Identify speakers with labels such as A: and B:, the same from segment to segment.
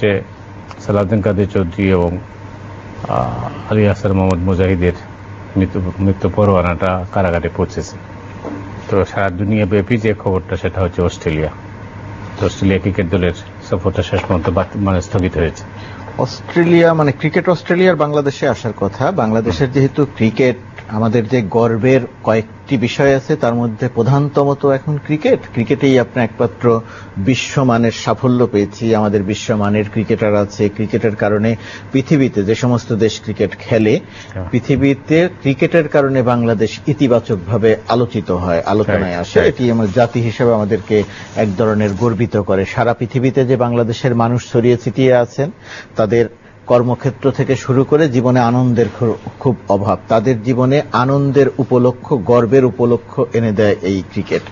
A: যে সালাউদ্দিন কাদের চৌধুরী এবং আলী হাসান মোহাম্মদ মুজাহিদের মৃত্যু মৃত্যু পরোয়ানাটা কারাগারে পৌঁছেছে। তো সারা দুনিয়া ব্যাপী যে খবরটা, সেটা হচ্ছে অস্ট্রেলিয়া। তো অস্ট্রেলিয়া ক্রিকেট দলের সফরটা শেষ পর্যন্ত মানে স্থগিত হয়েছে।
B: অস্ট্রেলিয়া মানে ক্রিকেট অস্ট্রেলিয়ার বাংলাদেশে আসার কথা। বাংলাদেশের যেহেতু ক্রিকেট আমাদের যে গর্বের কয়েকটি বিষয় আছে তার মধ্যে প্রধানতম তো এখন ক্রিকেট। ক্রিকেটেই আপনার একমাত্র বিশ্বমানের সাফল্য পেয়েছি। আমাদের বিশ্বমানের ক্রিকেটার আছে। ক্রিকেটের কারণে পৃথিবীতে যে সমস্ত দেশ ক্রিকেট খেলে পৃথিবীতে ক্রিকেটের কারণে বাংলাদেশ ইতিবাচকভাবে আলোচিত হয় আলোচনায় আসে। এটি আমার জাতি হিসেবে আমাদেরকে এক ধরনের গর্বিত করে। সারা পৃথিবীতে যে বাংলাদেশের মানুষ ছড়িয়ে ছিটিয়ে আছেন তাদের কর্মক্ষেত্র থেকে শুরু করে জীবনে আনন্দের খুব অভাব। তাদের জীবনে আনন্দের উপলক্ষ, গর্বের উপলক্ষ এনে দেয় এই ক্রিকেট।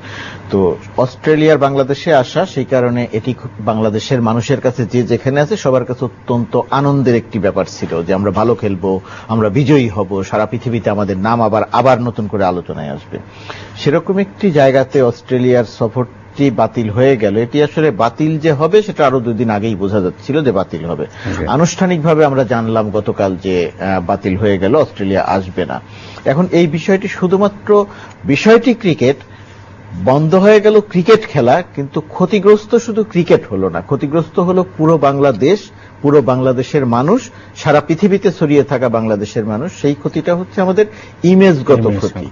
B: তো অস্ট্রেলিয়ার বাংলাদেশে আসা, সেই কারণে এটি বাংলাদেশের মানুষের কাছে যে যেখানে আছে, সবার কাছে অত্যন্ত আনন্দের একটি ব্যাপার ছিল যে আমরা ভালো খেলব, আমরা বিজয়ী হব, সারা পৃথিবীতে আমাদের নাম আবার আবার নতুন করে আলোচনায় আসবে। সেরকম একটি জায়গাতে অস্ট্রেলিয়ার সফরটি বাতিল হয়ে গেল। এটি আসলে বাতিল যে হবে সেটা আরও দুদিন আগেই বোঝা যাচ্ছিল যে বাতিল হবে. আনুষ্ঠানিকভাবে আমরা জানলাম গতকাল যে বাতিল হয়ে গেল অস্ট্রেলিয়া আসবে না। এখন এই বিষয়টি শুধুমাত্র বিষয়টি ক্রিকেট বন্ধ হয়ে গেল ক্রিকেট খেলা কিন্তু ক্ষতিগ্রস্ত শুধু ক্রিকেট হলো না। ক্ষতিগ্রস্ত হলো পুরো বাংলাদেশ পুরো বাংলাদেশের মানুষ সারা পৃথিবীতে ছড়িয়ে থাকা বাংলাদেশের মানুষ। সেই ক্ষতিটা হচ্ছে আমাদের ইমেজগত ক্ষতি।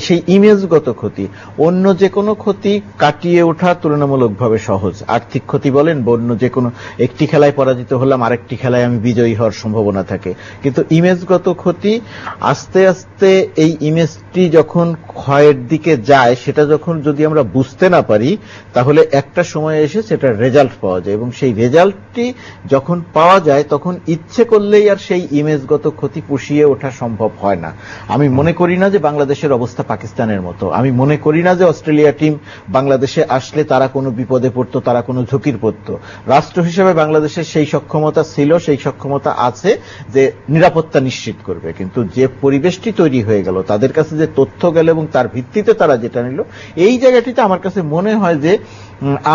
B: সেই ইমেজগত ক্ষতি। অন্য যে কোনো ক্ষতি কাটিয়ে ওঠা তুলনামূলকভাবে সহজ। আর্থিক ক্ষতি বলেন বা অন্য যে কোনো একটি খেলায় পরাজিত হলাম আরেকটি খেলায় আমি বিজয়ী হওয়ার সম্ভাবনা থাকে। কিন্তু ইমেজগত ক্ষতি আস্তে আস্তে এই ইমেজটি যখন ক্ষয়ের দিকে যায় সেটা যখন যদি আমরা বুঝতে না পারি, তাহলে একটা সময় এসে সেটার রেজাল্ট পাওয়া যায় এবং সেই রেজাল্টটি যখন পাওয়া যায়, তখন ইচ্ছে করলেই আর সেই ইমেজগত ক্ষতি পুষিয়ে ওঠা সম্ভব হয় না। আমি মনে করি না যে বাংলাদেশের অবস্থা পাকিস্তানের মতো। আমি মনে করি না যে অস্ট্রেলিয়া টিম বাংলাদেশে আসলে তারা কোনো বিপদে পড়তো, তারা কোনো ঝুঁকির পড়তো। রাষ্ট্র হিসেবে বাংলাদেশের সেই সক্ষমতা ছিল, সেই সক্ষমতা আছে যে নিরাপত্তা নিশ্চিত করবে। কিন্তু যে পরিবেশটি তৈরি হয়ে গেল, তাদের কাছে যে তথ্য গেল এবং তার ভিত্তিতে তারা যেটা নিল এই জায়গাটিতে আমার কাছে মনে হয় যে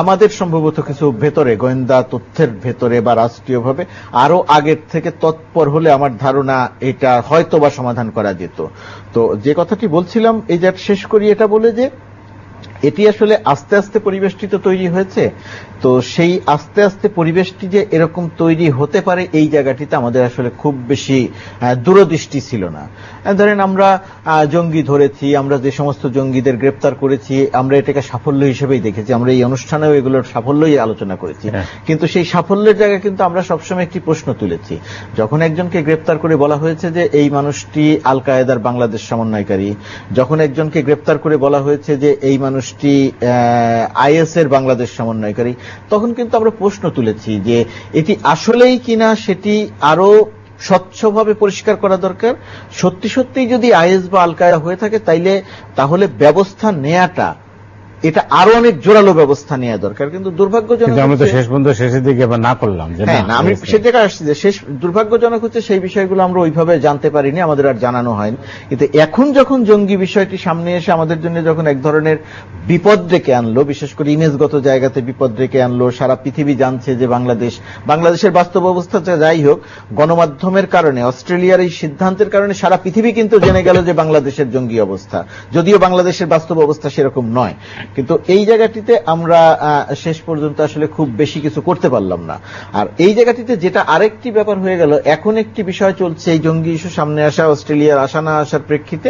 B: আমাদের সম্ভবত কিছু ভেতরে, গোয়েন্দা তথ্যের ভেতরে বা রাষ্ট্রীয়ভাবে আরও আগের থেকে তৎপর হলে আমার ধারণা এটা হয়তো বা সমাধান করা যেত। তো যে কথাটি বলছিলাম, এই যে শেষ করি এটা বলে যে এটি আসলে আস্তে আস্তে পরিবেশটি তো তৈরি হয়েছে। তো সেই আস্তে আস্তে পরিবেশটি যে এরকম তৈরি হতে পারে এই জায়গাটিতে আমাদের আসলে খুব বেশি দূরদৃষ্টি ছিল না। ধরেন আমরা জঙ্গি ধরেছি আমরা যে সমস্ত জঙ্গিদের গ্রেপ্তার করেছি আমরা এটাকে সাফল্য হিসেবেই দেখেছি আমরা এই অনুষ্ঠানেও এগুলোর সাফল্যই আলোচনা করেছি।
A: হ্যাঁ।
B: কিন্তু সেই সাফল্যের জায়গায় কিন্তু আমরা সবসময় একটি প্রশ্ন তুলেছি। যখন একজনকে গ্রেপ্তার করে বলা হয়েছে যে এই মানুষটি আল কায়েদার বাংলাদেশ সমন্বয়কারী যখন একজনকে গ্রেপ্তার করে বলা হয়েছে যে এই মানুষটি আইএস এর বাংলাদেশ সমন্বয়কারী, তখন কিন্তু আমরা প্রশ্ন তুলেছি যে এটি আসলেই কিনা সেটি আরও স্বচ্ছভাবে পরিষ্কার করা দরকার। সত্যি সত্যি যদি আইএস বা আল কায়েদা হয়ে থাকে, তাইলে, তাহলে ব্যবস্থা নেয়াটা এটা আরও অনেক জোরালো ব্যবস্থা নেওয়া দরকার কিন্তু দুর্ভাগ্যজনক
A: আমরা তো শেষ পর্যন্ত শেষের দিকে আবার না করলাম
B: হ্যাঁ না আমি সে জায়গায় আসছি যে শেষ দুর্ভাগ্যজনক হচ্ছে সেই বিষয়গুলো আমরা ওইভাবে জানতে পারিনি আমাদের আর জানানো হয়নি। কিন্তু এখন যখন জঙ্গি বিষয়টি সামনে এসে আমাদের জন্য যখন এক ধরনের বিপদ ডেকে আনলো বিশেষ করে ইমেজগত জায়গাতে বিপদ ডেকে আনলো সারা পৃথিবী জানছে যে বাংলাদেশ বাংলাদেশের বাস্তব অবস্থা যা যাই হোক গণমাধ্যমের কারণে অস্ট্রেলিয়ার এই সিদ্ধান্তের কারণে সারা পৃথিবী কিন্তু জেনে গেল যে বাংলাদেশের জঙ্গি অবস্থা। যদিও বাংলাদেশের বাস্তব অবস্থা সেরকম নয়। কিন্তু এই জায়গাটিতে আমরা শেষ পর্যন্ত আসলে খুব বেশি কিছু করতে পারলাম না। আর এই জায়গাটিতে যেটা আরেকটি ব্যাপার হয়ে গেল, এখন একটি বিষয় চলছে, এই জঙ্গি ইস্যু সামনে আসা, অস্ট্রেলিয়ার আসা না আসার প্রেক্ষিতে।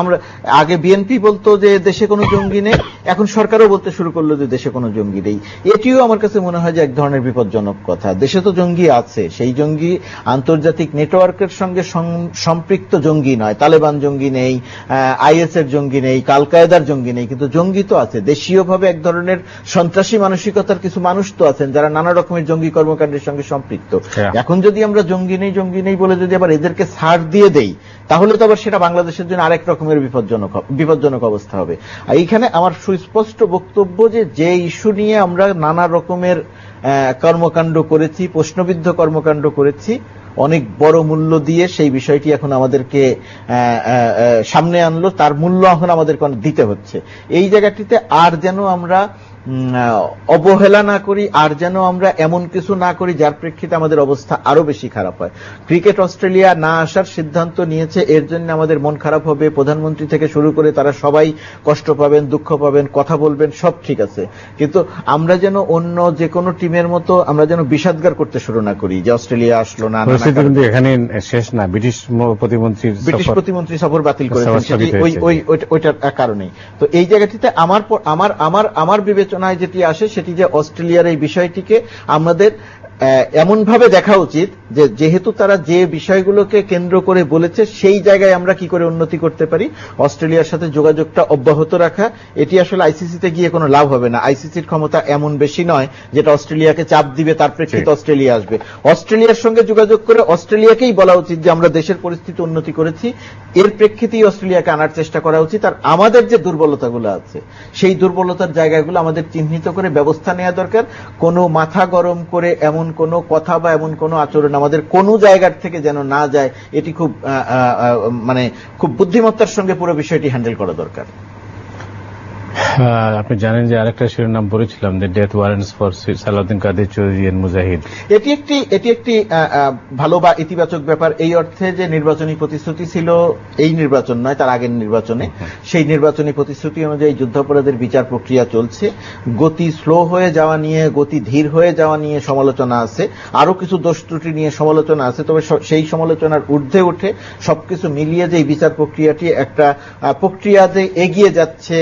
B: আমরা, আগে বিএনপি বলতো যে দেশে কোনো জঙ্গি নেই, এখন সরকারও বলতে শুরু করল যে দেশে কোনো জঙ্গি নেই। এটিও আমার কাছে মনে হয় যে এক ধরনের বিপজ্জনক কথা। দেশে তো জঙ্গি আছে, সেই জঙ্গি আন্তর্জাতিক নেটওয়ার্কের সঙ্গে সম্পৃক্ত জঙ্গি নয়। তালেবান জঙ্গি নেই আইএস এর জঙ্গি নেই কাল কায়দার জঙ্গি নেই, কিন্তু জঙ্গি তো আছে। দেশীয়ভাবে এক ধরনের সন্ত্রাসী মানসিকতার কিছু মানুষ তো আছেন যারা নানা রকমের জঙ্গি কর্মকাণ্ডের সঙ্গে সম্পৃক্ত
A: হ্যাঁ।
B: এখন যদি আমরা জঙ্গি নেই জঙ্গি নেই বলে যদি আবার এদেরকে ছাড় দিয়ে দেই তাহলে তো আবার সেটা বাংলাদেশের জন্য আরেক রকমের বিপজ্জনক বিপজ্জনক অবস্থা হবে। আর এইখানে আমার সুস্পষ্ট বক্তব্য যে যে ইস্যু নিয়ে আমরা নানা রকমের কর্মকাণ্ড করেছি, প্রশ্নবিদ্ধ কর্মকাণ্ড করেছি, অনেক বড় মূল্য দিয়ে সেই বিষয়টি এখন আমাদেরকে সামনে আনলো, তার মূল্য এখন আমাদেরকে দিতে হচ্ছে। এই জায়গাটিতে আর যেন আমরা অবহেলা না করি আর যেন আমরা এমন কিছু না করি যার প্রেক্ষিতে আমাদের অবস্থা আরও বেশি খারাপ হয়। ক্রিকেট অস্ট্রেলিয়া না আসার সিদ্ধান্ত নিয়েছে এর জন্য আমাদের মন খারাপ হবে। প্রধানমন্ত্রী থেকে শুরু করে তারা সবাই কষ্ট পাবেন দুঃখ পাবেন কথা বলবেন সব ঠিক আছে। কিন্তু আমরা যেন অন্য যে কোনো টিমের মতো আমরা যেন বিষাদগার করতে শুরু না করি যে অস্ট্রেলিয়া আসলো না।
A: কিন্তু এখানে শেষ না। ব্রিটিশ প্রতিমন্ত্রীর
B: ব্রিটিশ প্রতিমন্ত্রী সফর বাতিল করেছেন ওই ওইটার কারণেই। তো এই জায়গাটিতে আমার আমার আমার আমার আমার বিবেচনায় যেটি আসে সেটি যে অস্ট্রেলিয়ার এই বিষয়টিকে আমাদের এমন ভাবে দেখা উচিত যে যেহেতু তারা যে বিষয়গুলোকে কেন্দ্র করে বলেছে সেই জায়গায় আমরা কি করে উন্নতি করতে পারি? অস্ট্রেলিয়ার সাথে যোগাযোগটা অব্যাহত রাখা এটি আসলে আইসিসিতে গিয়ে কোনো লাভ হবে না। আইসিসির ক্ষমতা এমন বেশি নয় যেটা অস্ট্রেলিয়াকে চাপ দিবে তার প্রেক্ষিতে অস্ট্রেলিয়া আসবে। অস্ট্রেলিয়ার সঙ্গে যোগাযোগ করে অস্ট্রেলিয়াকেই বলা উচিত যে আমরা দেশের পরিস্থিতি উন্নতি করেছি। এর প্রেক্ষিতেই অস্ট্রেলিয়াকে আনার চেষ্টা করা উচিত। আর আমাদের যে দুর্বলতাগুলো আছে সেই দুর্বলতার জায়গাগুলো আমাদের চিহ্নিত করে ব্যবস্থা নেওয়া দরকার। কোনো মাথা গরম করে এমন কোনো কথা বা এমন কোনো আচরণ আমাদের কোনো জায়গার থেকে যেন না যায়, এটি খুব মানে খুব বুদ্ধিমত্তার সঙ্গে পুরো বিষয়টি হ্যান্ডেল করা দরকার।
A: আপনি জানেন যে আরেকটা শিরোনাম পড়েছিলাম যে death warrants for Salauddin Quader Chowdhury and Mujahid.
B: এটি একটি এটি একটি ভালো বা ইতিবাচক ব্যাপার। এই অর্থে যে নির্বাচনী প্রতিশ্রুতি ছিল এই নির্বাচন নয় তার আগের নির্বাচনে। সেই নির্বাচনী প্রতিশ্রুতি অনুযায়ী যুদ্ধাপরাধের বিচার প্রক্রিয়া চলছে। গতি স্লো হয়ে যাওয়া নিয়ে গতি ধীর হয়ে যাওয়া নিয়ে সমালোচনা আছে। আরও কিছু দোষ ত্রুটি নিয়ে সমালোচনা আছে তবে সেই সমালোচনার ঊর্ধ্বে উঠে সবকিছু মিলিয়ে যে এই বিচার প্রক্রিয়াটি একটা প্রক্রিয়া যে এগিয়ে যাচ্ছে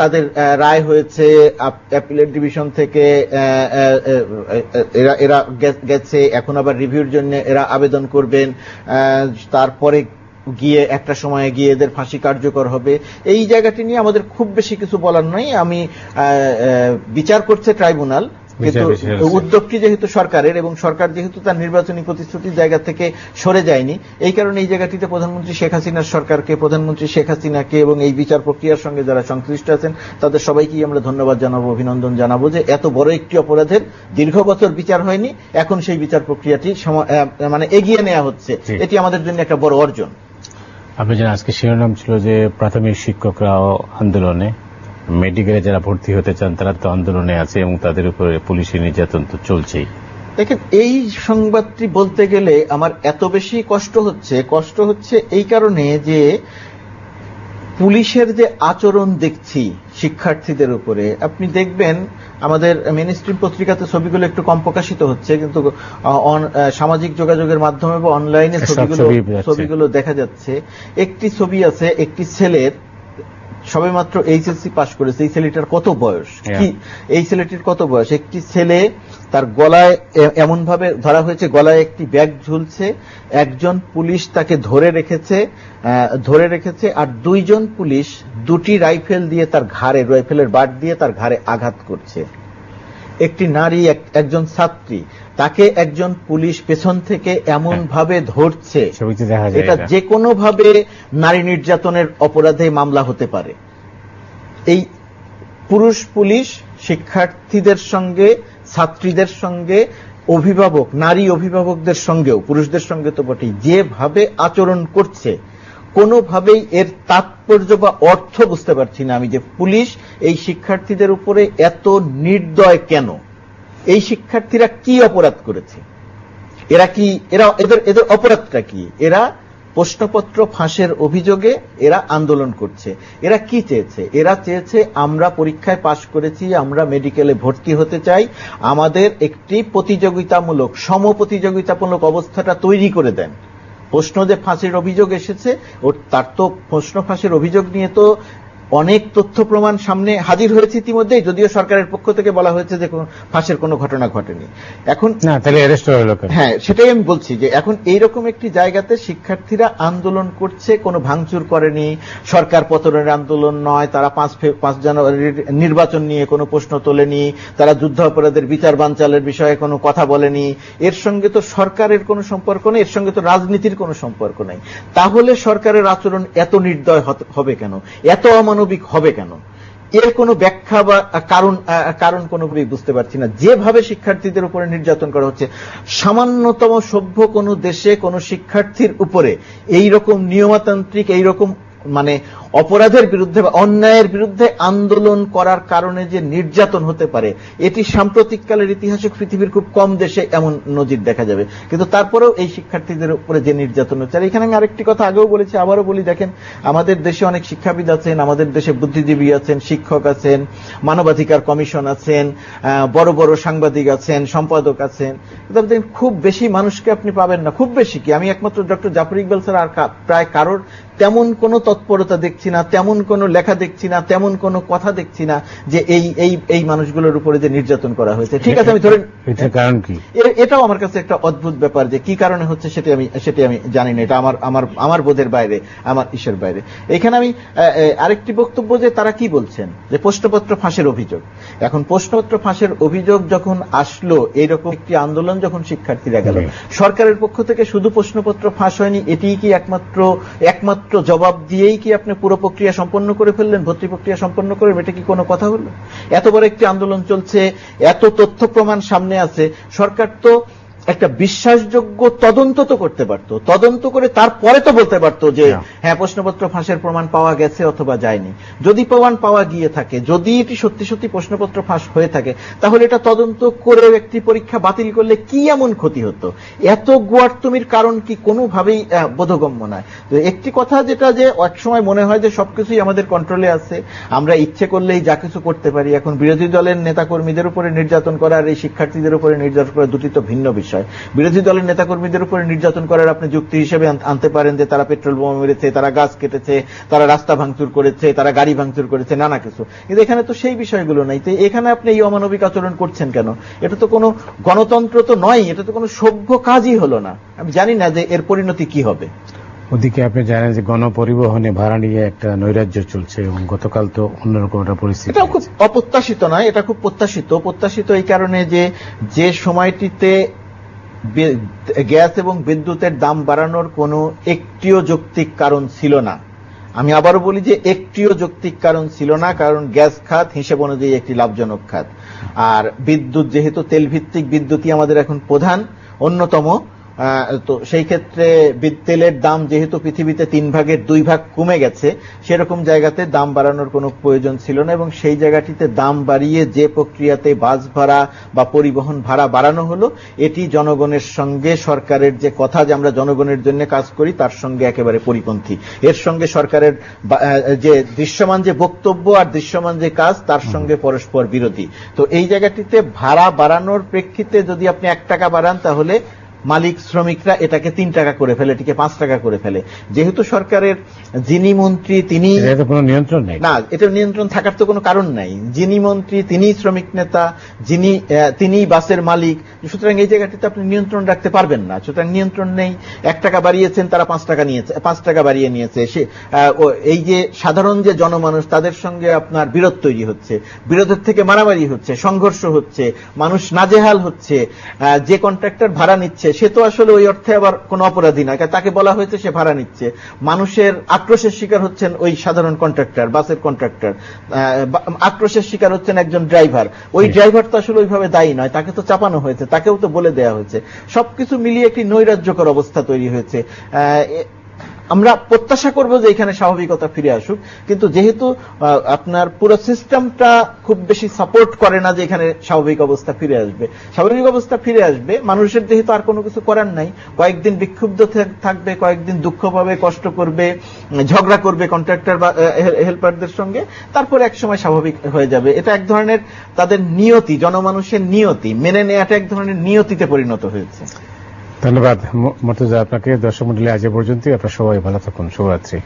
B: তাদের রায় হয়েছে অ্যাপিলেট ডিভিশন থেকে এরা এরা গেছে, এখন আবার রিভিউর জন্য এরা আবেদন করবেন তারপরে গিয়ে একটা সময়ে গিয়ে এদের ফাঁসি কার্যকর হবে। এই জায়গাটি নিয়ে আমাদের খুব বেশি কিছু বলার নয় আমি বিচার করছে ট্রাইব্যুনাল। কিন্তু উদ্যোগটি যেহেতু সরকারের এবং সরকার যেহেতু তার নির্বাচনী প্রতিশ্রুতির জায়গা থেকে সরে যায়নি এই কারণে এই জায়গাটিতে প্রধানমন্ত্রী শেখ হাসিনার সরকারকে প্রধানমন্ত্রী শেখ হাসিনাকে এবং এই বিচার প্রক্রিয়ার সঙ্গে যারা সংশ্লিষ্ট আছেন তাদের সবাইকেই আমরা ধন্যবাদ জানাব অভিনন্দন জানাব যে এত বড় একটি অপরাধের দীর্ঘ বছর বিচার হয়নি এখন সেই বিচার প্রক্রিয়াটি মানে এগিয়ে নেওয়া হচ্ছে। এটি আমাদের জন্য একটা বড় অর্জন।
A: আপনি জানেন আজকে শিরোনাম ছিল যে প্রাথমিক শিক্ষকরাও আন্দোলনে মেডিকেলে যারা ভর্তি হতে চান তারা তো আন্দোলনে আছে এবং তাদের উপরে পুলিশি নির্যাতন তো চলছেই
B: দেখেন এই সংবাদটি বলতে গেলে আমার এত বেশি কষ্ট হচ্ছে কষ্ট হচ্ছে এই কারণে যে পুলিশের যে আচরণ দেখছি শিক্ষার্থীদের উপরে আপনি দেখবেন আমাদের মিনিস্ট্রি পত্রিকাতে ছবিগুলো একটু কম প্রকাশিত হচ্ছে কিন্তু সামাজিক যোগাযোগের মাধ্যমে বা অনলাইনে ছবিগুলো। ছবিগুলো দেখা যাচ্ছে একটি ছবি আছে একটি ছেলের সবেমাত্র এইচএসসি পাশ করেছে। এই ছেলেটার কত বয়স? কি? এই ছেলেটির কত বয়স? একটি ছেলে তার গলায় এমন ভাবে ধরা হয়েছে গলায় একটি ব্যাগ ঝুলছে একজন পুলিশ তাকে ধরে রেখেছে আহ, ধরে রেখেছে আর দুইজন পুলিশ দুটি রাইফেল দিয়ে তার ঘাড়ে রাইফেলের বাট দিয়ে তার ঘাড়ে আঘাত করছে। একটি নারী একজন ছাত্রী তাকে একজন পুলিশ পেছন থেকে এমন ভাবে ধরছে এটা
A: এটা।
B: যে কোনো ভাবে নারী নির্যাতনের অপরাধে মামলা হতে পারে এই পুরুষ পুলিশ শিক্ষার্থীদের সঙ্গে ছাত্রীদের সঙ্গে অভিভাবক নারী অভিভাবকদের সঙ্গেও পুরুষদের সঙ্গে তো বটেই যেভাবে আচরণ করছে কোনোভাবেই এর তাৎপর্য বা অর্থ বুঝতে পারছি না আমি যে পুলিশ এই শিক্ষার্থীদের উপরে এত নির্দয় কেন? এই শিক্ষার্থীরা কি অপরাধ করেছে? এরা কি, এরা, এদের এদের অপরাধটা কি? এরা প্রশ্নপত্র ফাঁসের অভিযোগে এরা আন্দোলন করছে। এরা কি চেয়েছে? এরা চেয়েছে আমরা পরীক্ষায় পাশ করেছি, আমরা মেডিকেলে ভর্তি হতে চাই, আমাদের একটি প্রতিযোগিতামূলক সম প্রতিযোগিতামূলক অবস্থাটা তৈরি করে দেন। প্রশ্ন যে ফাঁসির অভিযোগ এসেছে ও তার তো প্রশ্ন ফাঁসির অভিযোগ নিয়ে তো অনেক তথ্য প্রমাণ সামনে হাজির হয়েছে ইতিমধ্যেই যদিও সরকারের পক্ষ থেকে বলা হয়েছে যে কোনো ফাঁসের কোনো ঘটনা ঘটেনি। এখন
A: না তাহলে অ্যারেস্ট হলো
B: হ্যাঁ সেটাই আমি বলছি যে এখন এইরকম একটি জায়গাতে শিক্ষার্থীরা আন্দোলন করছে কোনো ভাঙচুর করেনি সরকার পতনের আন্দোলন নয় তারা পাঁচ পাঁচ জানুয়ারির নির্বাচন নিয়ে কোনো প্রশ্ন তোলেনি তারা যুদ্ধ অপরাধের বিচার বানচালের বিষয়ে কোনো কথা বলেনি এর সঙ্গে তো সরকারের কোনো সম্পর্ক নেই এর সঙ্গে তো রাজনীতির কোনো সম্পর্ক নেই। তাহলে সরকারের আচরণ এত নির্দয় হবে কেন? এত অমানবিক হবে কেন? এর কোনো ব্যাখ্যা বা কারণ কারণ কোনোভাবেই বুঝতে পারছি না। যেভাবে শিক্ষার্থীদের উপরে নির্যাতন করা হচ্ছে, সামান্যতম সভ্য কোনো দেশে কোনো শিক্ষার্থীর উপরে এই রকম নিয়মাতান্ত্রিক এই রকম মানে অপরাধের বিরুদ্ধে বা অন্যায়ের বিরুদ্ধে আন্দোলন করার কারণে যে নির্যাতন হতে পারে, এটি সাম্প্রতিককালের ইতিহাসে পৃথিবীর খুব কম দেশে এমন নজির দেখা যাবে। কিন্তু তারপরেও এই শিক্ষার্থীদের উপরে যে নির্যাতন হচ্ছে, আর এখানে আমি আরেকটি কথা আগেও বলেছি, আবারও বলি, দেখেন, আমাদের দেশে অনেক শিক্ষাবিদ আছেন, আমাদের দেশে বুদ্ধিজীবী আছেন, শিক্ষক আছেন, মানবাধিকার কমিশন আছেন বড় বড় সাংবাদিক আছেন, সম্পাদক আছেন। কিন্তু খুব বেশি মানুষকে আপনি পাবেন না, খুব বেশি কি? আমি একমাত্র ডক্টর জাফর ইকবাল স্যার আর প্রায় কারোর তেমন কোনো তৎপরতা দেখছি না তেমন কোনো লেখা দেখছি না তেমন কোনো কথা দেখছি না যে এই এই এই মানুষগুলোর উপরে যে নির্যাতন করা হয়েছে। ঠিক আছে আমি
A: এটার কারণ কি?
B: এটাও আমার কাছে একটা অদ্ভুত ব্যাপার যে কি কারণে হচ্ছে সেটি আমি সেটি আমি জানি না। এটা আমার আমার আমার বোধের বাইরে আমার ঈশ্বর বাইরে। এখানে আমি আরেকটি বক্তব্য যে তারা কি বলছেন? যে প্রশ্নপত্র ফাঁসের অভিযোগ। এখন প্রশ্নপত্র ফাঁসের অভিযোগ যখন আসলো এইরকম একটি আন্দোলন যখন শিক্ষার্থীরা গেল সরকারের পক্ষ থেকে শুধু প্রশ্নপত্র ফাঁস হয়নি এটিই কি একমাত্র একমাত্র জবাব দিয়েই কি আপনি পুরো প্রক্রিয়া সম্পন্ন করে ফেললেন, ভর্তি প্রক্রিয়া সম্পন্ন করে এটা কি কোনো কথা হলো? এত বড় একটি আন্দোলন চলছে, এত তথ্য প্রমাণ সামনে আছে। সরকার তো একটা বিশ্বাসযোগ্য তদন্ত তো করতে পারতো। তদন্ত করে তারপরে তো বলতে পারতো যে
A: হ্যাঁ।
B: প্রশ্নপত্র ফাঁসের প্রমাণ পাওয়া গেছে অথবা যায়নি। যদি প্রমাণ পাওয়া গিয়ে থাকে যদি এটি সত্যি সত্যি প্রশ্নপত্র ফাঁস হয়ে থাকে তাহলে এটা তদন্ত করে একটি পরীক্ষা বাতিল করলে কি এমন ক্ষতি হতো? এত গুয়ার্তমির কারণ কি কোনোভাবেই বোধগম্য নয়। তো একটি কথা যেটা যে একসময় মনে হয় যে সবকিছুই আমাদের কন্ট্রোলে আছে। আমরা ইচ্ছে করলেই যা কিছু করতে পারি। এখন বিরোধী দলের নেতাকর্মীদের উপরে নির্যাতন করা আর এই শিক্ষার্থীদের উপরে নির্যাতন করা দুটি তো ভিন্ন বিষয়। বিরোধী দলের নেতাকর্মীদের উপরে নির্যাতন করার আপনি যুক্তি হিসেবে আনতে পারেন যে তারা পেট্রোল বোমা মেরেছে তারা গাছ কেটেছে তারা রাস্তা ভাঙচুর করেছে তারা গাড়ি ভাঙচুর করেছে নানা কিছু। কিন্তু এখানে তো সেই বিষয়গুলো নাই। তো এখানে আপনি এই অমানবিক আচরণ করছেন কেন? এটা তো কোনো গণতন্ত্র তো নয় এটা তো কোনো সভ্য কাজই হলো না। আমি জানি না যে এর পরিণতি কি হবে।
A: ওদিকে আপনি জানেন যে গণপরিবহনে ভাড়া নিয়ে একটা নৈরাজ্য চলছে এবং গতকাল তো অন্যরকম একটা পরিস্থিতি
B: এটা খুব অপ্রত্যাশিত নয় এটা খুব প্রত্যাশিত। প্রত্যাশিত এই কারণে যে যে সময়টিতে গ্যাস এবং বিদ্যুতের দাম বাড়ানোর কোনো একটিও যৌক্তিক কারণ ছিল না। আমি আবারও বলি যে একটিও যৌক্তিক কারণ ছিল না, কারণ গ্যাস খাত হিসেব অনুযায়ী একটি লাভজনক খাত। আর বিদ্যুৎ, যেহেতু তেলভিত্তিক বিদ্যুৎই আমাদের এখন প্রধান, অন্যতম তো সেই ক্ষেত্রে তেলের দাম যেহেতু পৃথিবীতে তিন ভাগের দুই ভাগ কমে গেছে, সেরকম জায়গাতে দাম বাড়ানোর কোনো প্রয়োজন ছিল না এবং সেই জায়গাটিতে দাম বাড়িয়ে যে প্রক্রিয়াতে বাস ভাড়া বা পরিবহন ভাড়া বাড়ানো হলো, এটি জনগণের সঙ্গে সরকারের যে কথা যে আমরা জনগণের জন্য কাজ করি, তার সঙ্গে একেবারে পরিপন্থী। এর সঙ্গে সরকারের যে দৃশ্যমান যে বক্তব্য আর দৃশ্যমান যে কাজ, তার সঙ্গে পরস্পর বিরোধী। তো এই জায়গাটিতে ভাড়া বাড়ানোর প্রেক্ষিতে যদি আপনি এক টাকা বাড়ান, তাহলে মালিক শ্রমিকরা এটাকে তিন টাকা করে ফেলে এটিকে পাঁচ টাকা করে ফেলে। যেহেতু সরকারের যিনি মন্ত্রী তিনি
A: কোনো নিয়ন্ত্রণ নেই।
B: না এটা নিয়ন্ত্রণ থাকার তো কোনো কারণ নাই। যিনি মন্ত্রী তিনি শ্রমিক নেতা যিনি তিনি বাসের মালিক সুতরাং এই জায়গাটিতে আপনি নিয়ন্ত্রণ রাখতে পারবেন না। সুতরাং নিয়ন্ত্রণ নেই। এক টাকা বাড়িয়েছেন তারা পাঁচ টাকা নিয়েছে পাঁচ টাকা বাড়িয়ে নিয়েছে। সে এই যে সাধারণ যে জনমানুষ তাদের সঙ্গে আপনার বিরোধ তৈরি হচ্ছে। বিরোধের থেকে মারামারি হচ্ছে সংঘর্ষ হচ্ছে মানুষ নাজেহাল হচ্ছে। আহ, যে কন্ট্রাক্টর ভাড়া নিচ্ছে সে তো আসলে ওই অর্থে আবার কোনো অপরাধী নয় তাকে বলা হয়েছে সে ভাড়া নিচ্ছে। মানুষের আক্রোশের শিকার হচ্ছেন ওই সাধারণ কন্ট্রাক্টর বাসের কন্ট্রাক্টর আক্রোশের শিকার হচ্ছেন একজন ড্রাইভার ওই। ড্রাইভার তো আসলে ওইভাবে দায়ী নয় তাকে তো চাপানো হয়েছে তাকেও তো বলে দেওয়া হয়েছে। সবকিছু মিলিয়ে একটি নৈরাজ্যকর অবস্থা তৈরি হয়েছে। আমরা প্রত্যাশা করব যে এখানে স্বাভাবিকতা ফিরে আসুক। কিন্তু যেহেতু আপনার পুরো সিস্টেমটা খুব বেশি সাপোর্ট করে না যে এখানে স্বাভাবিক অবস্থা ফিরে আসবে। স্বাভাবিক অবস্থা ফিরে আসবে, মানুষের যেহেতু আর কোনো কিছু করার নাই। কয়েকদিন বিক্ষুব্ধ থাকবে, কয়েকদিন দুঃখ পাবে, কষ্ট করবে, ঝগড়া করবে কন্ট্রাক্টর বা হেল্পারদের সঙ্গে। তারপরে এক সময় স্বাভাবিক হয়ে যাবে। এটা এক ধরনের তাদের নিয়তি, জনমানুষের নিয়তি। মেনে নেওয়াটা এক ধরনের নিয়তিতে পরিণত হয়েছে।
A: ধন্যবাদ মর্তজা। আপনাকে দর্শক মন্ডলী আজ পর্যন্ত আপনার সবাই ভালো থাকুন। শুভরাত্রি।